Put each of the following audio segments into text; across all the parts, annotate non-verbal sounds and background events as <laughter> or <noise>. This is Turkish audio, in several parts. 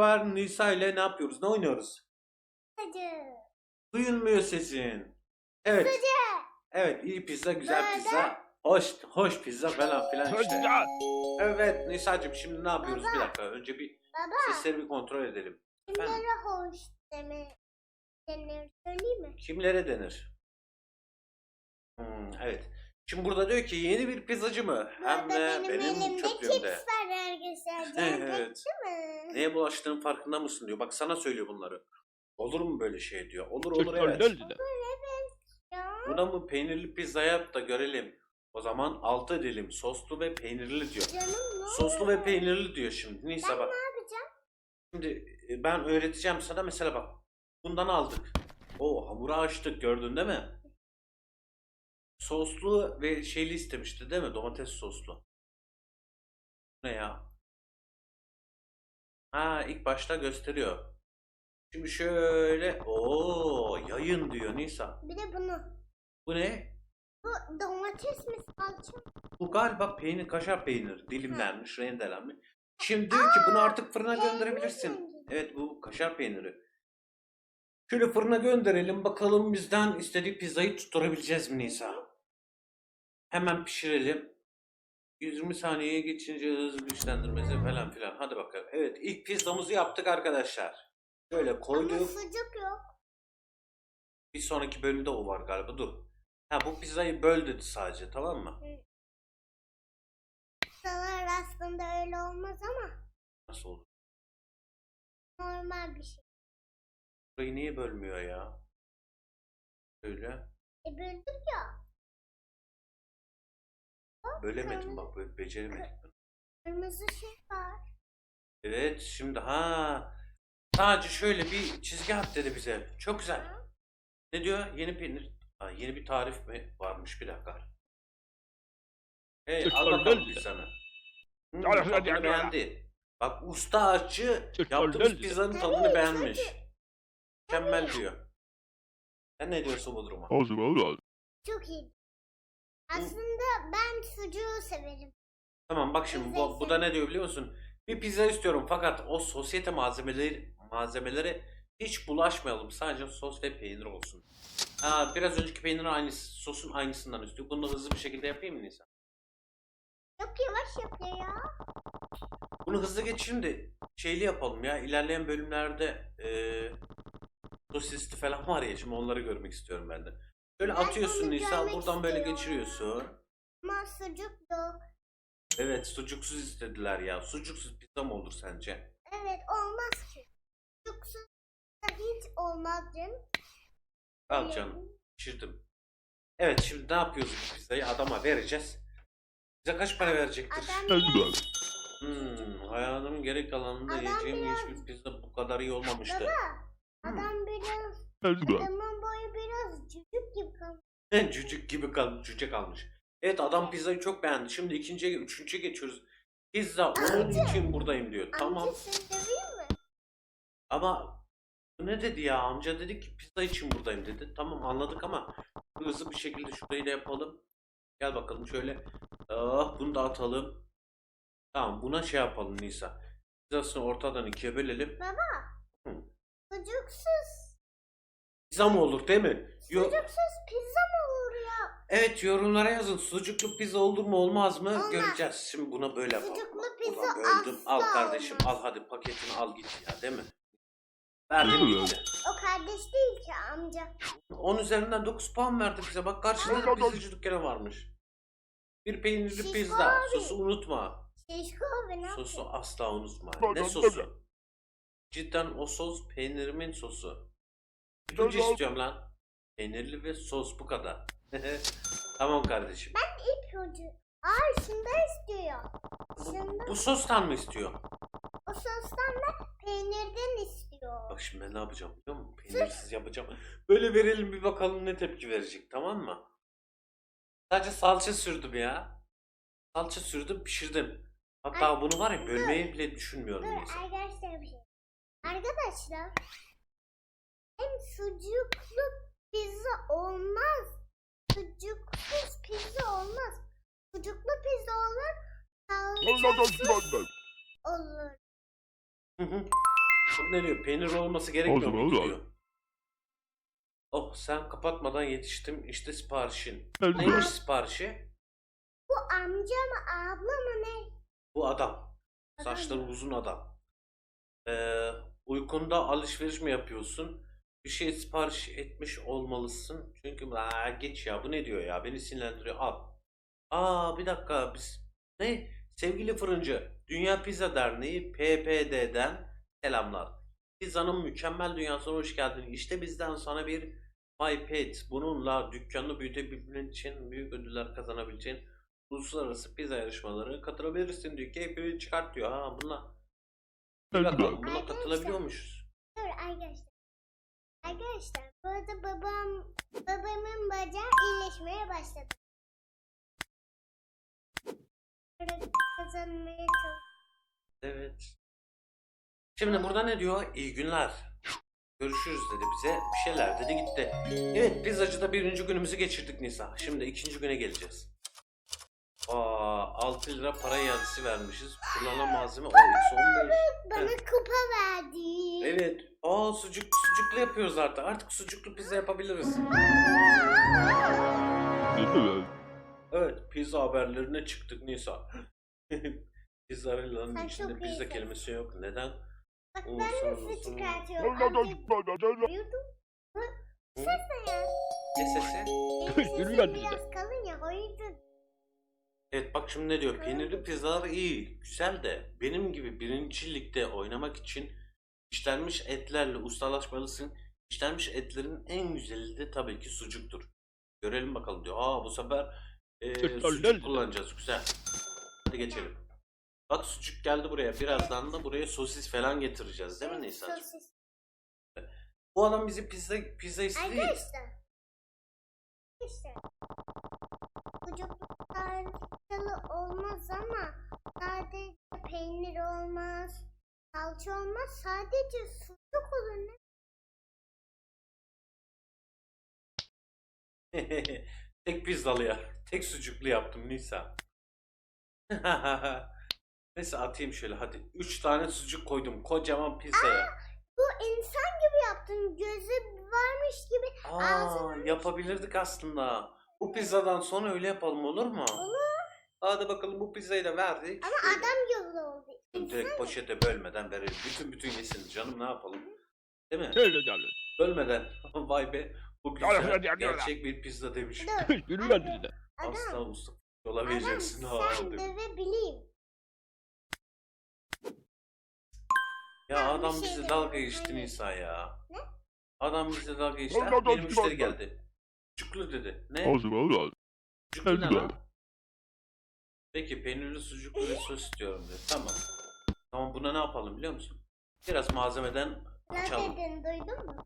var Nisa ile ne yapıyoruz? Ne oynuyoruz? Hadi. Duyulmuyor sesin. Evet. Evet iyi pizza güzel Böyle. pizza. Hoş hoş pizza falan filan işte. Evet Nisa'cığım şimdi ne yapıyoruz? Bir Baba. dakika önce bir Baba. sesleri bir kontrol edelim. Efendim? Kimlere hoş deme denir söyleyeyim mi? Kimlere denir? Hmm, evet. Şimdi burada diyor ki yeni bir pizzacı mı? Hem de benim, benim çöplüğümde. chips var arkadaşlar. Evet. Neye bulaştığının farkında mısın diyor. Bak sana söylüyor bunları. Olur mu böyle şey diyor. Olur olur evet. öldü. Ya. Buna mı peynirli pizza yap da görelim. O zaman altı dilim soslu ve peynirli diyor. Canım ne Soslu ve peynirli diyor şimdi. Neyse Ben bak. ne yapacağım? Şimdi e, ben öğreteceğim sana mesela bak. Bundan aldık. O hamuru açtık gördün değil mi? Soslu ve şeyli istemişti değil mi? Domates soslu. Ne ya? Ha ilk başta gösteriyor. Şimdi şöyle o yayın diyor Nisa. Bir de bunu. Bu ne? Bu domates mi salça? Bu galiba peynir, kaşar peynir dilimlenmiş, rendelenmiş. Şimdi diyor ki bunu artık fırına gönderebilirsin. Evet bu kaşar peyniri. Şöyle fırına gönderelim bakalım bizden istediği pizzayı tutturabileceğiz mi Nisa? Hemen pişirelim. 120 saniyeye geçince hız güçlendirmesi falan filan. Hadi bakalım. Evet ilk pizzamızı yaptık arkadaşlar. Şöyle Ama koyduk. sucuk yok. Bir sonraki bölümde o var galiba. Dur. Ha bu pizzayı böl dedi sadece tamam mı? Pizzalar aslında öyle olmaz ama Nasıl olur? normal bir şey. Burayı niye bölmüyor ya? Şöyle. E böldük ya. Bölemedim bak böyle beceremedim. Kırmızı şey var. Evet şimdi ha sadece şöyle bir çizgi at dedi bize. Çok güzel. Ne diyor? Yeni peynir. Ha, yeni bir tarif mi varmış bir dakika. Hey Türk al bakalım pizzanı. Hmm, tadını beğendi. Bak usta aşçı Türk yaptığımız pizzanın tadını beğenmiş. Mükemmel diyor. Sen ne diyorsun bu duruma? O zaman oldu. Çok iyi. Aslında ben sucuğu severim. Tamam bak şimdi bu, bu da ne diyor biliyor musun? Bir pizza istiyorum fakat o sosyete malzemeleri malzemeleri hiç bulaşmayalım. Sadece sos ve peynir olsun. Ha, biraz önceki peynirin aynısı, sosun aynısından istiyor. Bunu da hızlı bir şekilde yapayım mı Nisa? Çok yavaş yapıyor ya. Bunu hızlı geçeyim de şeyli yapalım ya. İlerleyen bölümlerde eee sosisli falan var ya şimdi onları görmek istiyorum ben de. Böyle Ben atıyorsun Nisa buradan böyle geçiriyorsun. Ama sucuk yok. Evet sucuksuz istediler ya. Sucuksuz pizza mı olur sence? Evet olmaz ki. Sucuksuz da hiç olmaz canım. Al canım. Pişirdim. Evet şimdi ne yapıyoruz bu pizzayı? Adama vereceğiz. Bize kaç para verecektir? Adam Öldü. Hmm, hayatımın geri kalanında Adam yiyeceğim biraz- hiçbir pizza bu kadar iyi olmamıştı. Baba. Hmm. Adam biraz, adamın biraz cücük gibi kalmış. <laughs> Cücük gibi kal cüce kalmış. Evet adam pizzayı çok beğendi. Şimdi ikinciye, üçüncüye geçiyoruz. Pizza onun için buradayım diyor. Tamam ama ne dedi ya? Amca dedi ki pizza için buradayım dedi. Tamam anladık ama hızlı bir şekilde şurayı da yapalım. Gel bakalım şöyle. Ah bunu da atalım. Tamam buna şey yapalım Nisa. Pizzasını ortadan ikiye bölelim. Sucuksuz. Pizza mı olur değil mi? Yo- Sucuksuz pizza mı olur ya? Evet yorumlara yazın. Sucuklu pizza olur mu olmaz mı? Olmaz. Göreceğiz. Şimdi buna böyle yapalım. Sucuklu pizza böldüm. Al asla kardeşim olmaz. al hadi paketini al git ya değil mi? Verdim gitti. O kardeş değil ki amca. 10 üzerinden 9 puan verdi bize. Bak karşıda da pizzacı dükkanı varmış. Bir peynirli Şişko pizza. abi. Sosu unutma. Şişko abi ne Sosu asla unutma. Ne sosu? Cidden o sos peynirimin sosu. Tamam. istiyorum lan. Peynirli ve sos bu kadar. <laughs> tamam kardeşim. İpucu. Aa şunda istiyor. Şunda. Bu sostan mı istiyor? O sostan da peynirden istiyor. Bak şimdi ben ne yapacağım biliyor musun? Peynirsiz yapacağım. Böyle verelim bir bakalım ne tepki verecek tamam mı? Sadece salça sürdüm ya. Salça sürdüm pişirdim. Hatta Ay, bunu var ya dur. bölmeyi bile düşünmüyorum Dur arkadaşlar bir şey. Arkadaşlar. Hem sucuklu pizza olmaz. Sucuksuz pizza olmaz. Sucuklu pizza olur. Olur. Hı hı. Bak ne diyor? Peynir olması gerekmiyor Olur, mu olur. diyor. Oh sen kapatmadan yetiştim. İşte siparişin. Neymiş siparişi? Bu amca mı abla mı ne? Bu adam. Adam Saçları uzun adam. Ee, uykunda alışveriş mi yapıyorsun? Bir şey sipariş etmiş olmalısın. Çünkü Aa, geç ya bu ne diyor ya beni sinirlendiriyor al. Aa bir dakika biz ne? Sevgili fırıncı Dünya Pizza Derneği PPD'den selamlar. Pizzanın mükemmel dünyasına hoş geldin. İşte bizden sana bir iPad. Bununla dükkanını büyütebilmen için büyük ödüller kazanabileceğin uluslararası pizza yarışmaları katılabilirsin diyor. Keyfini çıkart diyor. Ha bununla. Bir bakalım buna katılabiliyormuşuz. Dur arkadaşlar. Arkadaşlar bu arada babam babamın bacağı iyileşmeye başladı. Evet. Şimdi burada ne diyor? İyi günler. Görüşürüz dedi bize. Bir şeyler dedi gitti. Evet pizzacıda birinci günümüzü geçirdik Nisa. Şimdi ikinci güne geleceğiz. Aa 6 lira para iadesi vermişiz. Kullanılan malzeme o eksi 15. Bana Evet. kupa verdi. Evet. Aa sucuk sucuklu yapıyoruz artık. Artık sucuklu pizza yapabiliriz. Evet. Pizza haberlerine çıktık Nisa. <laughs> pizza haberlerinin içinde pizza iyisin. kelimesi yok. Neden? Bak Oo, ben nasıl çıkartıyorum. Ses ne ya? Ne sesi? <laughs> Sesim biraz kalın ya o yüzden. Evet bak şimdi ne diyor? Peynirli pizzalar iyi, güzel de benim gibi birinci ligde oynamak için işlenmiş etlerle ustalaşmalısın. İşlenmiş etlerin en güzeli de tabii ki sucuktur. Görelim bakalım diyor. Aa bu sefer e, sucuk kullanacağız. Güzel. Hadi geçelim. Bak sucuk geldi buraya. Birazdan da buraya sosis falan getireceğiz değil mi Evet, Nisa'cığım? sosis. Bu adam bizi pizza pizza istedi. Arkadaşlar. İşte. Çocuk salçalı olmaz ama sadece peynir olmaz. Salça olmaz. Sadece sucuk olur ne? <laughs> Tek pizzalı ya. Tek sucuklu yaptım Nisa. <laughs> Neyse atayım şöyle hadi. Üç tane sucuk koydum kocaman pizzaya. Bu insan gibi yaptın. Gözü varmış gibi. Aa ağzına- yapabilirdik aslında. Bu pizzadan sonra öyle yapalım olur mu? Olur. Hadi bakalım bu pizzayı da verdik. Ama Şöyle. adam gözü oldu. Direkt poşete bölmeden verelim. Bütün bütün yesin canım ne yapalım. Değil mi? Evet. Evet. Bölmeden. <laughs> Vay be. Bu güzel. Gerçek bir pizza demiş. Dur. <laughs> Yürü lan bize. Asla Adam. usta. Yola Adam vereceksin. Ha, sen demiş. dövebileyim. Ya Ben bir adam şey bize demedim, dalga geçti hayır. Nisa ya. Ne? Adam bize dalga geçti. Geçti, benim müşteri geldi. Sucuklu dedi. Ne? Olsun olsun. Ne Hadi lan? Peki peynirli sucuklu ve sos istiyorum dedi. Tamam. Tamam buna ne yapalım biliyor musun? Biraz malzemeden Ne açalım. dedin duydun mu?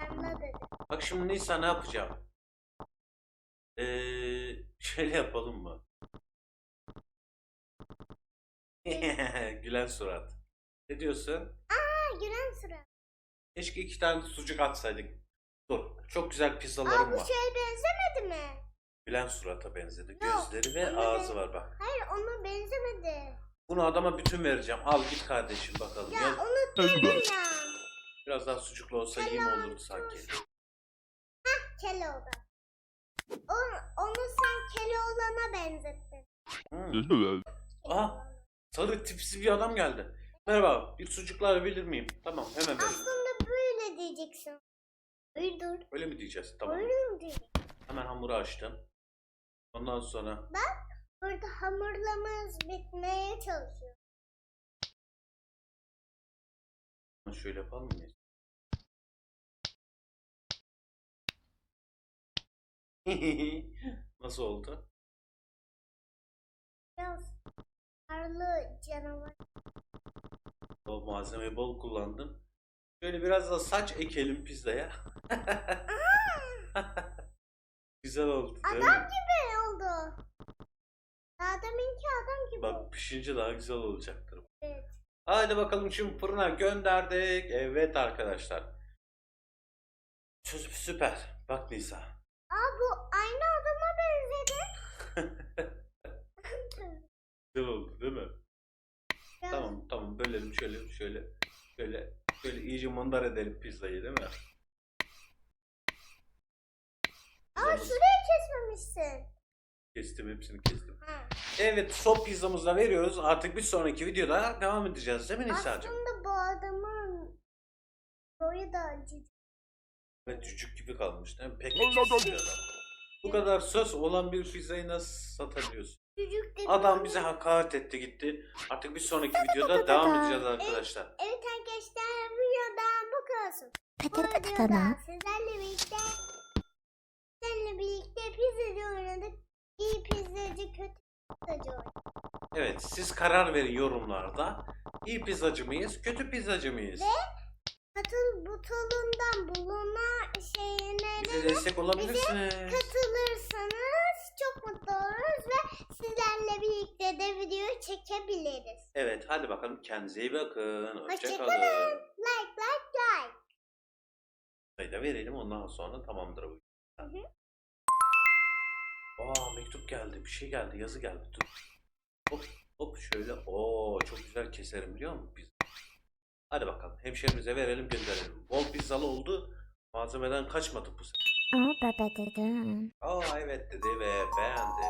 Sen ne dedin? Bak şimdi Nisa ne yapacağım? Ee, şöyle yapalım mı? <laughs> Gülen surat. Ne diyorsun? Ha gülen sıra. Keşke iki tane sucuk atsaydık. Dur. Çok güzel Aa pizzalarım bu var. şeye benzemedi mi? Gülen surata benzedi. Yok, Gözleri ve onu ağzı ben- var bak. Hayır ona benzemedi. Bunu adama bütün vereceğim. Al git kardeşim bakalım. Ya Gel. unuttum Evet. ya. Biraz daha sucuklu olsa iyi mi olurdu sanki? Keloğlan. Onu, onu sen Keloğlan'a benzettin. Hmm. Aa, sarı tipsi bir adam geldi. Merhaba, bir sucuklu alabilir miyim? Tamam, hemen veririm. Aslında böyle diyeceksin. Uydur. Öyle mi diyeceğiz? Tamam. Öyle mi diyeceksin? Hemen hamuru açtım. Ondan sonra Burada hamurlamız bitmeye çalışıyor. şöyle yapalım mı? <laughs> Nasıl oldu? Biraz karlı canavar. O malzemeyi bol kullandın. Şöyle biraz da saç ekelim pizzaya. <laughs> Güzel oldu değil Adam gibi. Deminki adam gibi. Bak pişince daha güzel olacaktır. Evet. Haydi bakalım şimdi fırına gönderdik. Evet arkadaşlar. Sü- Süper. Bak Nisa. Aa bu aynı adama benzedi. <laughs> Güzel oldu değil mi? Biraz Tamam tamam bölelim şöyle şöyle. Şöyle şöyle iyice mandar edelim pizzayı değil mi? Aa şurayı kesmemişsin. Kestim hepsini kestim. Ha. Evet son pizzamızı da veriyoruz. Artık bir sonraki videoda devam edeceğiz değil mi Nisa'cığım? Aslında bu adamın boyu da acı. Evet cücük gibi kalmış değil mi? Pek Bu kadar söz olan bir pizzayı nasıl satabiliyorsun? Çocuk da Adam bize hakaret etti gitti. Artık bir sonraki <laughs> videoda devam edeceğiz arkadaşlar. Evet arkadaşlar videodan bu kalsın. Bu videoda sizlerle birlikte sizlerle birlikte pizzacı oynadık. İyi pizzacı kötü pizzacı oynadık. Evet siz karar verin yorumlarda. İyi pizzacı mıyız, kötü pizzacı mıyız? Katıl butonundan şeyine Bize destek olabilirsiniz. katılırsanız çok mutlu oluruz ve sizlerle birlikte de video çekebiliriz. Evet hadi bakalım kendinize iyi bakın. Hoşçakalın. Hoşçakalın. Like like like. Sayı da verelim ondan sonra tamamdır bu. Hı hı. Aa mektup geldi. Bir şey geldi. Yazı geldi. Dur. Hop hop şöyle. Oo çok güzel keserim biliyor musun biz? Hadi bakalım. Hemşerimize verelim gönderelim. Bol pizzalı oldu. Malzemeden kaçmadık bu sefer. Aa baba dedim. Aa evet dedi ve beğendi.